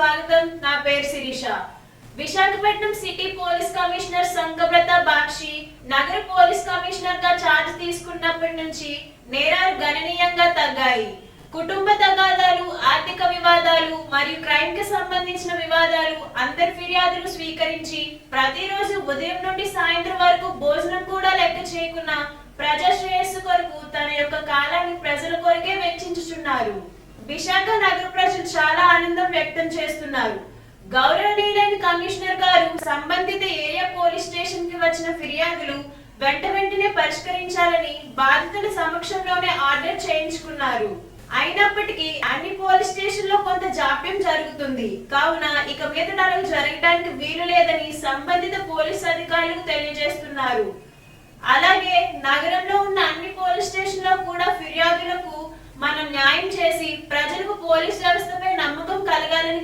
స్వాగతం. నా పేరు Sirisha. Visakhapatnam city police commissioner Shankhabrata Bagchi నగర పోలీస్ కమిషనర్గా ఛార్జ్ తీసుకున్నప్పటి నుంచి నేరాలు గణనీయంగా తగ్గాయి. కుటుంబ తగాదాలు ఆర్థిక వివాదాలు మరియు క్రైమ్కి సంబంధించిన వివాదాలు అందరి ఫిర్యాదులు స్వీకరించి ప్రతిరోజు ఉదయం నుండి సాయంత్రం వరకు భోజనం కూడా లెక్క చేయకుండా ప్రజా శ్రేయస్సు కొరకు తన యొక్క కాలాన్ని ప్రజల కొరకే వెచ్చించుచున్నారు. విశాఖ నగర ప్రజలు చాలా ఆనందం వ్యక్తం చేస్తున్నారు. గౌరవనీయులైన కమిషనర్ గారు సంబంధిత ఏరియా పోలీస్ స్టేషన్కి వచ్చిన ఫిర్యాదులు వెంట వెంటనే పరిష్కరించాలని బాధితుల సమక్షంలోనే ఆర్డర్ చేయించుకున్నారు. అయినప్పటికీ అన్ని పోలీస్ స్టేషన్లో కొంత జాప్యం జరుగుతుంది. కావున ఇక మీద అలా జరగడానికి వీలు లేదని సంబంధిత పోలీస్ అధికారులకు తెలియజేస్తున్నారు. అలాగే నగరంలో ఉన్న అన్ని పోలీస్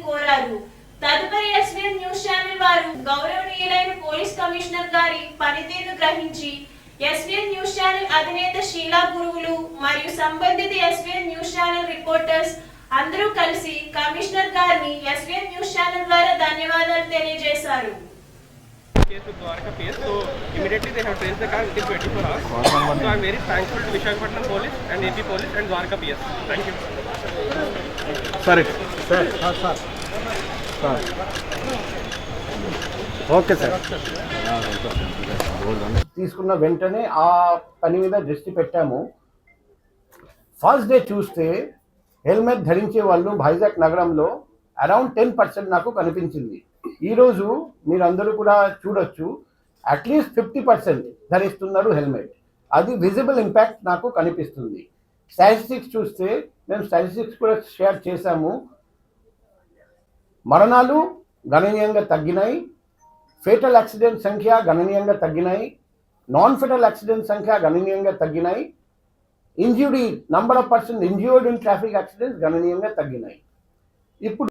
కోరారు తదుపరి ఎస్వీఎన్ న్యూస్ ఛానల్ వారు గౌరవనీయులైన పోలీస్ కమిషనర్ గారి పనితీరును గ్రహించి ఎస్వీఎన్ న్యూస్ ఛానల్ అధినేత షీలా గురువులు మరియు సంబంధిత ఎస్వీఎన్ న్యూస్ ఛానల్ రిపోర్టర్స్ అందరూ కలిసి కమిషనర్ గారిని ఎస్వీఎన్ న్యూస్ ఛానల్ ద్వారా ధన్యవాదాలు తెలియజేశారు case with Dwarka PS. So immediately they have traced the car within 24 hours. So I'm very thankful to Visakhapatnam Police and AP Police and Dwarka PS. Thank you. సరే sir sir sir okay sir. తీసుకున్న వెంటనే ఆ పని మీద దృష్టి పెట్టాము. First day చూస్తే helmet ధరించే వాళ్ళు వైజాగ్ నగరంలో అరౌండ్ టెన్ పర్సెంట్ నాకు కనిపించింది. ఈరోజు మీరందరూ కూడా చూడొచ్చు అట్లీస్ట్ ఫిఫ్టీ పర్సెంట్ ధరిస్తున్నారు హెల్మెట్. అది విజిబుల్ ఇంపాక్ట్ నాకు కనిపిస్తుంది. స్టాటిస్టిక్స్ చూస్తే మేము స్టాటిస్టిక్స్ కూడా షేర్ చేశాము. మరణాలు గణనీయంగా తగ్గినాయి. ఫేటల్ యాక్సిడెంట్ సంఖ్య గణనీయంగా తగ్గినాయి. నాన్ ఫెటల్ యాక్సిడెంట్ సంఖ్య గణనీయంగా తగ్గినాయి. Injury number of person injured in traffic accidents గణనీయంగా తగ్గినాయి. ఇప్పుడు